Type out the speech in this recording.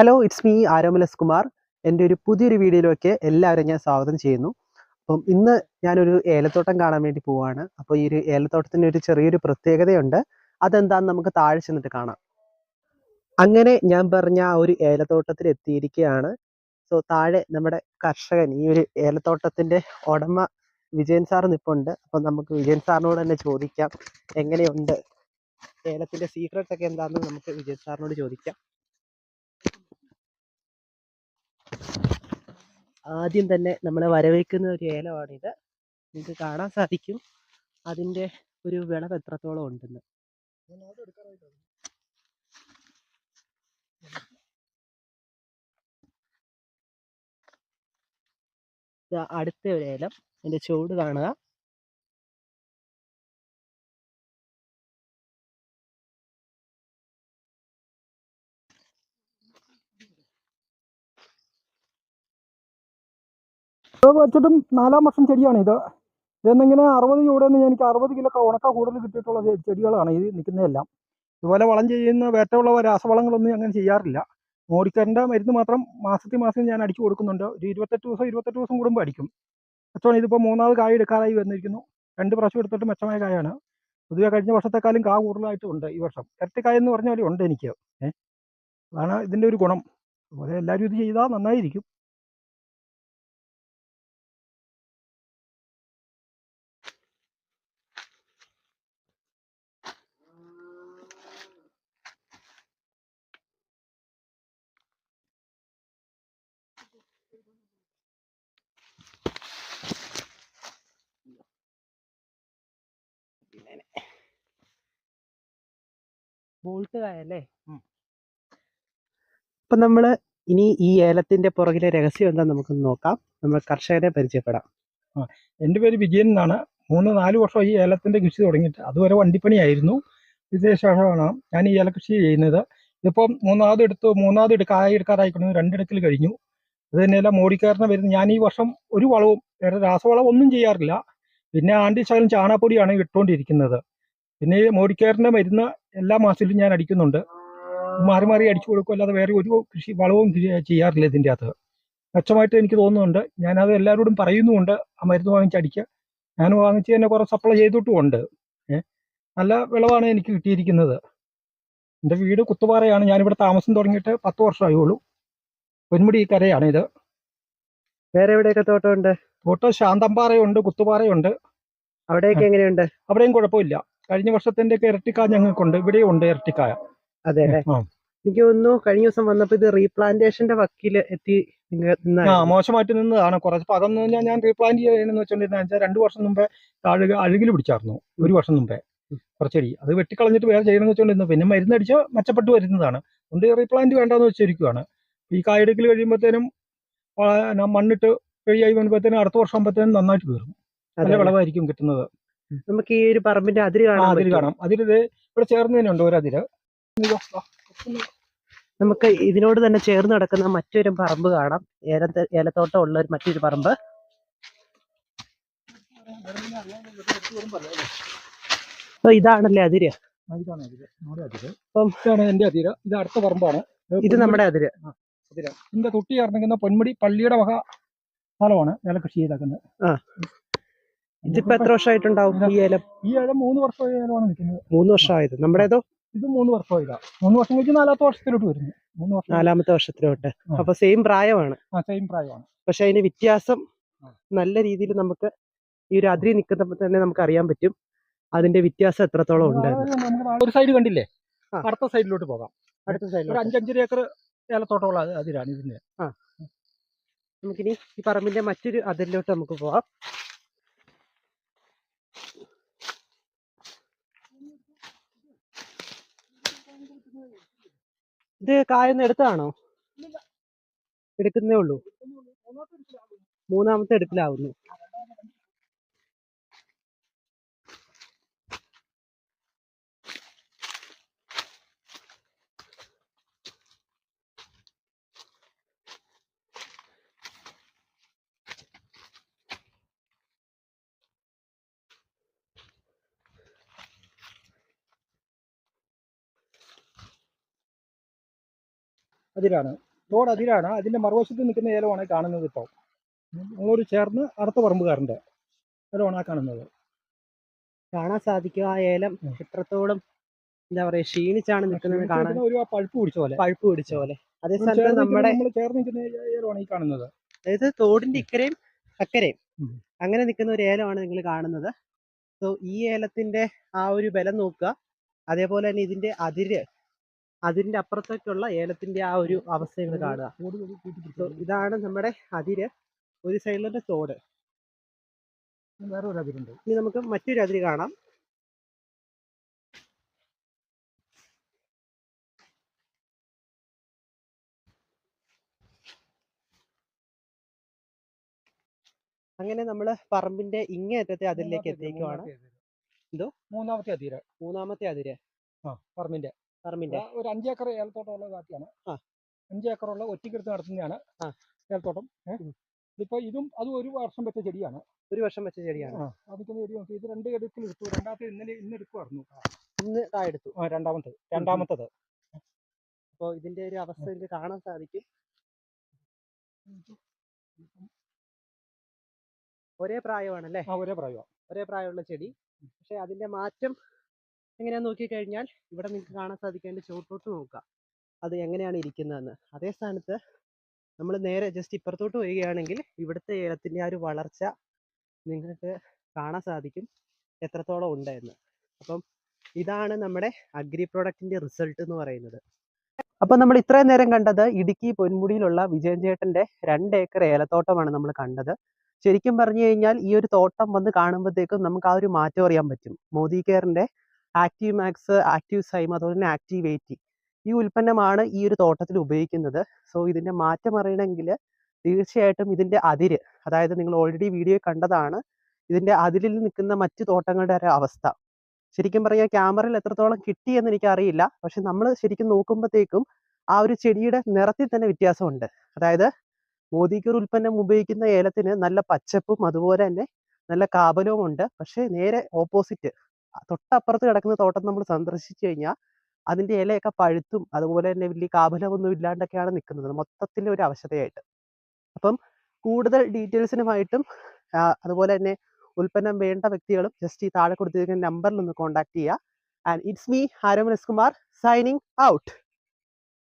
Hello it's me Aromal S Kumar എന്റെ ഒരു പുതിയൊരു വീഡിയോയിലേക്ക് എല്ലാവരും ഞാൻ സ്വാഗതം ചെയ്യുന്നു. അപ്പം ഇന്ന് ഞാനൊരു ഏലത്തോട്ടം കാണാൻ വേണ്ടി പോവുകയാണ് അപ്പോൾ ഈ ഒരു ഏലത്തോട്ടത്തിന്റെ ഒരു ചെറിയൊരു പ്രത്യേകതയുണ്ട്. അതെന്താണെന്ന് നമുക്ക് താഴെ ചെന്നിട്ട് കാണാം. അങ്ങനെ ഞാൻ പറഞ്ഞ ആ ഒരു ഏലത്തോട്ടത്തിൽ എത്തിയിരിക്കുകയാണ്. സോ താഴെ നമ്മുടെ കർഷകൻ ഈ ഒരു ഏലത്തോട്ടത്തിന്റെ ഉടമ വിജയൻ സാർ നിപ്പുണ്ട്. അപ്പം നമുക്ക് വിജയൻ സാറിനോട് തന്നെ ചോദിക്കാം. എങ്ങനെയുണ്ട്? ഏലത്തിന്റെ സീക്രട്ട് ഒക്കെ എന്താണെന്ന് നമുക്ക് വിജയൻ സാറിനോട് ചോദിക്കാം. ആദ്യം തന്നെ നമ്മളെ വരവേൽക്കുന്ന ഒരു ഏലമാണിത്. നിങ്ങൾക്ക് കാണാൻ സാധിക്കും. അതിന്റെ ഒരു വിളവ് എത്രത്തോളം ഉണ്ടെന്ന്. ദാ അടുത്ത ഒരു ഏലം. എന്റെ ചുവട് കാണുക. ഇത് വെച്ചിട്ടും നാലാം വർഷം ചെടിയാണ് ഇത്. ഇതെന്നിങ്ങനെ അറുപത് ചൂടെന്ന് എനിക്ക് അറുപത് കിലോ ഉണക്ക കൂടുതൽ കിട്ടിയിട്ടുള്ള ചെടികളാണ് ഇത് നിൽക്കുന്നതെല്ലാം. ഇതുപോലെ വളം ചെയ്യുന്ന വേറ്റമുള്ള രാസവളങ്ങളൊന്നും അങ്ങനെ ചെയ്യാറില്ല. മോഡിക്കറിന്റെ മരുന്ന് മാത്രം മാസത്തിൽ മാസം ഞാൻ അടിച്ചു കൊടുക്കുന്നുണ്ട്. ഒരു ഇരുപത്തെട്ട് ദിവസം ഇരുപത്തെട്ട് ദിവസം കൂടുമ്പോൾ അടിക്കും. മെച്ചമാണ് ഇതിപ്പോൾ മൂന്നാമത് കായ എടുക്കാറായി വന്നിരിക്കുന്നു. രണ്ട് പ്രാവശ്യം എടുത്തിട്ട് മെച്ചമായ കായാണ്. പൊതുവെ കഴിഞ്ഞ വർഷത്തെക്കാളും കാ കൂടുതലായിട്ടും ഉണ്ട് ഈ വർഷം. ഇരട്ടിക്കായ എന്ന് പറഞ്ഞ പോലെ ഉണ്ട് എനിക്ക്. ഏഹ് അതാണ് ഇതിന്റെ ഒരു ഗുണം. അതുപോലെ എല്ലാവരും ഇത് ചെയ്താൽ നന്നായിരിക്കും. ബോൾട്ട് കായല്ലേ? ഉം. അപ്പൊ നമ്മൾ ഇനി ഈ ഏലത്തിന്റെ പുറകിലെ രഹസ്യം എന്താന്ന് നമുക്ക് നോക്കാം. നമ്മൾ കർഷകരെ പരിചയപ്പെടാം. എന്റെ പേര് വിജയൻ എന്നാണ്. മൂന്ന് നാല് വർഷം ഈ ഏലത്തിന്റെ കൃഷി തുടങ്ങിയിട്ട് അതുവരെ വണ്ടിപ്പണിയായിരുന്നു. വിദേശമാണ് ഞാൻ ഈ ഏലകൃഷി ചെയ്യുന്നത്. ഇപ്പം മൂന്നാമത് എടുത്തു മൂന്നാമത് എടുക്ക എടുക്കാറായിക്കൊണ്ട് രണ്ടിടത്തിൽ കഴിഞ്ഞു. അത് തന്നെയല്ല മോഡിക്കാരനെ വരുന്ന ഞാൻ ഈ വർഷം ഒരു വളവും വേറെ രാസവളം ഒന്നും ചെയ്യാറില്ല. പിന്നെ ആണ്ടി ശകലം ചാണാപ്പൊടിയാണ് ഇട്ടുകൊണ്ടിരിക്കുന്നത്. പിന്നെ ഈ മോഡിക്കാരന്റെ മരുന്ന് എല്ലാ മാസത്തിലും ഞാൻ അടിക്കുന്നുണ്ട്. മാറി മാറി അടിച്ചു കൊടുക്കും അല്ലാതെ വേറെ ഒരു കൃഷി വളവും ചെയ്യാറില്ല ഇതിന്റെ അകത്ത്. മെച്ചമായിട്ട് എനിക്ക് തോന്നുന്നുണ്ട്. ഞാനത് എല്ലാവരോടും പറയുന്നുമുണ്ട്. ആ മരുന്ന് വാങ്ങിച്ചടിക്കുക ഞാൻ വാങ്ങിച്ച് തന്നെ കുറേ സപ്ലൈ ചെയ്തിട്ടുമുണ്ട്. നല്ല വിളവാണ് എനിക്ക് കിട്ടിയിരിക്കുന്നത്. എന്റെ വീട് കുത്തുപാറയാണ്. ഞാനിവിടെ താമസം തുടങ്ങിയിട്ട് പത്ത് വർഷമായുള്ളൂ. പൊന്മുടി കരയാണ് ഇത് വേറെ എവിടെയൊക്കെ തോട്ടമുണ്ട്? തോട്ടം ശാന്തമ്പാറയുണ്ട് കുത്തുപാറയുണ്ട്. അവിടെയൊക്കെ എങ്ങനെയുണ്ട്? അവിടെയും കുഴപ്പമില്ല. കഴിഞ്ഞ വർഷത്തിന്റെ ഒക്കെ ഇരട്ടിക്കായ ഞങ്ങൾക്കുണ്ട്. ഇവിടെയും ഉണ്ട് ഇരട്ടിക്കായ. അതെ. എനിക്ക് തോന്നുന്നു കഴിഞ്ഞ ദിവസം വന്നപ്പോ ഇത് റീപ്ലാന്റേഷന്റെ വക്കീൽ എത്തി ആ മോശമായിട്ട് നിന്നതാണ്. കുറച്ച് അപ്പം അതെന്ന് പറഞ്ഞാൽ ഞാൻ റീപ്ലാന്റ് ചെയ്യണമെന്ന് വെച്ചോണ്ടിരുന്ന വെച്ചാൽ രണ്ട് വർഷം മുമ്പേ താഴെ അഴുകിൽ പിടിച്ചായിരുന്നു. ഒരു വർഷം മുമ്പേ. കുറച്ചടി അത് വെട്ടിക്കളഞ്ഞിട്ട് വേറെ ചെയ്യണമെന്ന് വെച്ചോണ്ടിരുന്നു. പിന്നെ മരുന്നടിച്ച് മെച്ചപ്പെട്ട് വരുന്നതാണ്. അതുകൊണ്ട് റീപ്ലാന്റ് വേണ്ടെന്ന് വെച്ചിരിക്കുവാണ്. ഈ കായെടുക്കൽ കഴിയുമ്പോഴത്തേനും മണ്ണിട്ട് കഴിയായി വരുമ്പോഴത്തേനും അടുത്ത വർഷം ആകുമ്പോഴത്തേനും നന്നായിട്ട് കയറും അതെ. നല്ല? വിളവായിരിക്കും കിട്ടുന്നത്. നമുക്ക് ഈ ഒരു പറമ്പിന്റെ അതിര് കാണാം അതിര്? കാണാം. അതിര് ഇവിടെ ചേർന്ന് തന്നെ ഉണ്ട് ഒരതിര് നമുക്ക് ഇതിനോട് തന്നെ ചേർന്ന് കിടക്കുന്ന മറ്റൊരു പറമ്പ് കാണാം. ഏല ഏലത്തോട്ടം ഉള്ള ഒരു മറ്റൊരു പറമ്പ്. അപ്പൊ ഇതാണല്ലേ അതിര്? അപ്പം- ഇതാണ് എന്റെ അതിര്. ഇത് അടുത്ത പറമ്പാണ്. ഇത് നമ്മുടെ അതിര്. അതിര് ഇതിന്റെ തൊട്ടി ചേർന്നിരിക്കുന്ന പൊന്മുടി പള്ളിയുടെ വക സ്ഥലമാണ് ചെയ്തേക്കുന്നത്. ഇതിപ്പോ എത്ര വർഷമായിട്ടുണ്ടാവും ഈ ഏലം? ഈ ഏലം മൂന്ന് ഏലമാണ് നിൽക്കുന്നത്. മൂന്ന് വർഷമായത്. നമ്മുടേതോ? ഇത് മൂന്ന് വർഷമായില്ല മൂന്ന് വർഷം കഴിഞ്ഞ് നാലാമത്തെ വർഷത്തിലോട്ട് വരുന്നു. മൂന്ന് വർഷം നാലാമത്തെ വർഷത്തിലോട്ട്. അപ്പൊ സെയിം പ്രായമാണ്. ആ സെയിം പ്രായമാണ്. പക്ഷെ അതിന് വ്യത്യാസം. നല്ല രീതിയിൽ നമുക്ക് ഈ ഒരു അതിരി നിൽക്കുന്നപ്പോൾ തന്നെ നമുക്ക് അറിയാൻ പറ്റും അതിന്റെ വ്യത്യാസം എത്രത്തോളം ഉണ്ട് ഒരു സൈഡ് കണ്ടില്ലേ. അടുത്ത സൈഡിലോട്ട് പോകാം. അടുത്ത സൈഡിലോട്ട് അഞ്ചഞ്ചര ഏക്കർ ഏലത്തോട്ടമുള്ള അതിരാണ് അതിരാണ് ആ. നമുക്കിനി ഈ പറമ്പിന്റെ മറ്റൊരു അതിരിലോട്ട് നമുക്ക് പോവാം. ഇത് കായൊന്നും എടുത്തതാണോ എടുക്കുന്നേ ഉള്ളൂ. മൂന്നാമത്തെ എടുക്കലാവുന്നു അതിലാണ്. റോഡ് അതിരാണ് അതിന്റെ മറുവശത്ത് നിൽക്കുന്ന ഏലമാണ് കാണുന്നത് ഇപ്പോൾ അങ്ങോട്ട് ചേർന്ന് അടുത്ത പറമ്പുകാരന്റെ ഏലമാണ് ആ കാണുന്നത്. കാണാൻ സാധിക്കും. ആ ഏലം. എത്രത്തോളം എന്താ പറയാ ക്ഷീണിച്ചാണ് നിൽക്കുന്നത് കാണാൻ. ഒരു പഴുപ്പ് പിടിച്ച പോലെ. പഴുപ്പ് പിടിച്ച പോലെ. അതേ നമ്മൾ ചേർന്ന് നമ്മുടെ ചേർന്ന് നിൽക്കുന്ന ഏലമാണ് ഈ കാണുന്നത്. അതായത് തോടിന്റെ ഇക്കരയും അക്കരയും. അങ്ങനെ നിൽക്കുന്ന ഒരു ഏലമാണ് നിങ്ങൾ കാണുന്നത്. സോ ഈ ഏലത്തിന്റെ ആ ഒരു ബലം നോക്കുക. അതേപോലെ തന്നെ ഇതിന്റെ അതിര് അതിരിന്റെ അപ്പുറത്തേക്കുള്ള ഏലത്തിന്റെ ആ ഒരു അവസ്ഥയാണ് കാണുക. ഇതാണ് നമ്മുടെ അതിര്. ഒരു സൈഡിലൊരു തോട്. വേറെ ഒരു അതിരുണ്ട്. ഇനി നമുക്ക് മറ്റൊരു അതിര് കാണാം. അങ്ങനെ നമ്മൾ പറമ്പിന്റെ ഇങ്ങേറ്റത്തെ അതിര്, എത്തിക്കുവാണ് മൂന്നാമത്തെ അതിര്. എന്തോ? മൂന്നാമത്തെ അതിര്. മൂന്നാമത്തെ അതിര്. ആ പറമ്പിന്റെ. പറമ്പിന്റെ. ഒരു അഞ്ചേക്കർ ഏലത്തോട്ടമുള്ള കാട്ടിയാണ്. അഞ്ചേക്കറുള്ള ഒറ്റയ്ക്കെടുത്ത് നടത്തുന്നതാണ്. ഏലത്തോട്ടം. ഇപ്പൊ ഇതും അതും ഒരു വർഷം വെച്ച ചെടിയാണ്. ഒരു വർഷം വെച്ച ചെടിയാണ്. അതിക്കുന്ന ചെടി നോക്കി. ഇത് രണ്ട് എടുക്കൽ എടുത്തു. രണ്ടാമത്തെ ഇന്നലെ ഇന്ന് എടുക്കുമായിരുന്നു ഇന്ന് താഴെടുത്തു ആ രണ്ടാമത്തത് രണ്ടാമത്തത്. അപ്പോൾ ഇതിന്റെ ഒരു അവസ്ഥ എനിക്ക് കാണാൻ സാധിക്കും. ഒരേ പ്രായമാണല്ലേ? ഒരേ പ്രായമാണ് ഒരേ പ്രായമുള്ള ചെടി. പക്ഷെ അതിന്റെ മാറ്റം എങ്ങനെയാന്ന് നോക്കിക്കഴിഞ്ഞാൽ ഇവിടെ നിങ്ങൾക്ക് കാണാൻ സാധിക്കും അതിന്റെ ചുവട്ടോട്ട് നോക്കുക അത് എങ്ങനെയാണ് ഇരിക്കുന്നതെന്ന്. അതേ സ്ഥാനത്ത് നമ്മൾ നേരെ ജസ്റ്റ് ഇപ്പുറത്തോട്ട് വരികയാണെങ്കിൽ ഇവിടുത്തെ ഏലത്തിന്റെ ആ ഒരു വളർച്ച നിങ്ങൾക്ക് കാണാൻ സാധിക്കും എത്രത്തോളം ഉണ്ട് എന്ന് അപ്പം ഇതാണ് നമ്മുടെ അഗ്രി പ്രൊഡക്റ്റിന്റെ റിസൾട്ട് എന്ന് പറയുന്നത്. അപ്പൊ നമ്മൾ ഇത്രയും നേരം കണ്ടത് ഇടുക്കി പൊന്മുടിയിലുള്ള വിജയൻ ചേട്ടന്റെ രണ്ട് ഏക്കർ ഏലത്തോട്ടമാണ് നമ്മൾ കണ്ടത്. ശരിക്കും പറഞ്ഞു കഴിഞ്ഞാൽ ഈ ഒരു തോട്ടം വന്ന് കാണുമ്പോഴത്തേക്കും നമുക്ക് ആ ഒരു മാറ്റം അറിയാൻ പറ്റും. മോദി കെയറിന്റെ ആക്റ്റീവ് മാക്സ് ആക്റ്റീവ് സൈം അതുപോലെ തന്നെ ആക്റ്റീവ് എയ്റ്റി ഈ ഉൽപ്പന്നമാണ് ഈ ഒരു തോട്ടത്തിൽ ഉപയോഗിക്കുന്നത്. സോ ഇതിന്റെ മാറ്റം അറിയണമെങ്കിൽ തീർച്ചയായിട്ടും ഇതിന്റെ അതിര് അതായത് നിങ്ങൾ ഓൾറെഡി വീഡിയോ കണ്ടതാണ് ഇതിന്റെ അതിരിൽ നിൽക്കുന്ന മറ്റു തോട്ടങ്ങളുടെ ഒരു അവസ്ഥ. ശരിക്കും പറയാ ക്യാമറയിൽ എത്രത്തോളം കിട്ടി എന്ന് എനിക്കറിയില്ല. പക്ഷെ നമ്മൾ ശരിക്കും നോക്കുമ്പോഴത്തേക്കും ആ ഒരു ചെടിയുടെ നിറത്തിൽ തന്നെ വ്യത്യാസമുണ്ട്. അതായത് മോദിക്കൂർ ഉൽപ്പന്നം ഉപയോഗിക്കുന്ന ഏലത്തിന് നല്ല പച്ചപ്പും അതുപോലെ തന്നെ നല്ല കാബലവും ഉണ്ട്. പക്ഷേ നേരെ ഓപ്പോസിറ്റ് തൊട്ടപ്പുറത്ത് കിടക്കുന്ന തോട്ടം നമ്മൾ സന്ദർശിച്ചു കഴിഞ്ഞാൽ അതിന്റെ ഇലയൊക്കെ പഴുത്തും അതുപോലെ തന്നെ വലിയ കാബലമൊന്നും ഇല്ലാണ്ടൊക്കെയാണ് നിൽക്കുന്നത്. മൊത്തത്തിൽ ഒരു അവശതയായിട്ട്. അപ്പം കൂടുതൽ ഡീറ്റെയിൽസിനുമായിട്ടും അതുപോലെ തന്നെ ഉൽപ്പന്നം വേണ്ട വ്യക്തികളും ജസ്റ്റ് ഈ താഴെ കൊടുത്തിരിക്കുന്ന നമ്പറിൽ ഒന്ന് കോൺടാക്ട് ചെയ്യുക. And it's me Haraman S Kumar signing out.